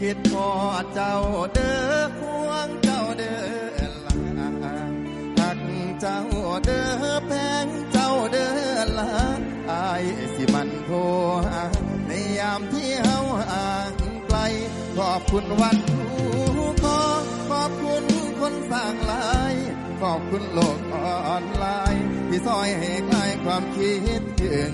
คิดพอดเจ้าเด้อควงเจ้าเด้อลาหักเจ้าเด้อแพงเจ้าเด้อลาอายสิมันโทรหาในยามที่เฮาห่างไกลขอบคุณวันทูกอขอบคุณคนสร้างลายขอบคุณโลกออนไลน์ที่ซอยให้คลายความคิดถึง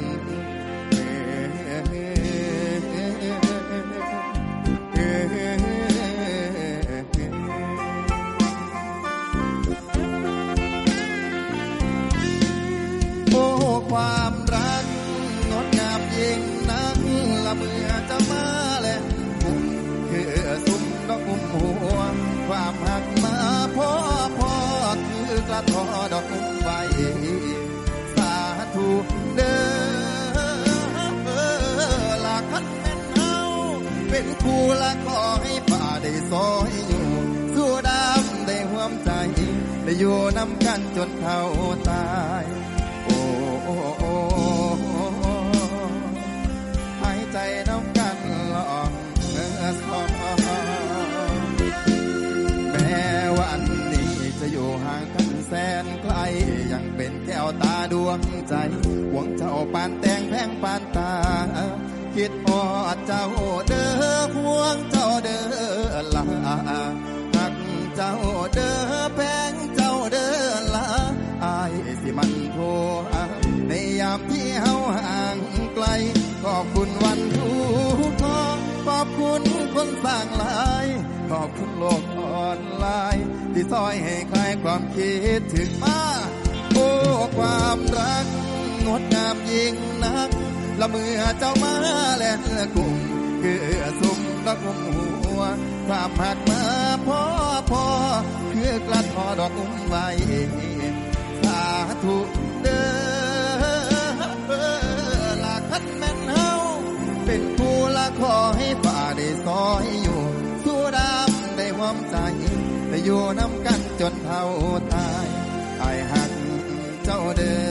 ละทอดอกไฟสาธุเด้อลาคันแม่นเอาเป็นคู่ละขอให้ป่าได้ซอยอยู่สู้ดำได้ห่วมใจ ได้อยู่นำกันจนเท่าตา แสนไกล ยังเป็นแก้วตาดวงใจหวงเจ้าปานแตงแพงปานตา คิดพอดเจ้าเด้อหวงเจ้าเด้อลาหักเจ้าเด้อแพงเจ้าเด้อลาอายสิมันโทรในยามที่เฮาห่างไกลขอบคุณวันทุกข์ขอบคุณคนสร้างหลาย ขอบคุณโลกออนไลน์ ที่ซอยให้คลายความคิดถึงมาโอ้ความรักงดงามยิ่งนัก ละเมื่อเจ้ามาและกลุ่มคือสุมดอกกุมหัวความหักมาพ่อพ่อคือกระทอดอกอุ้มใบ อยู่น้ำกันจนเท่าตายไอายหักเจ้าเด้อ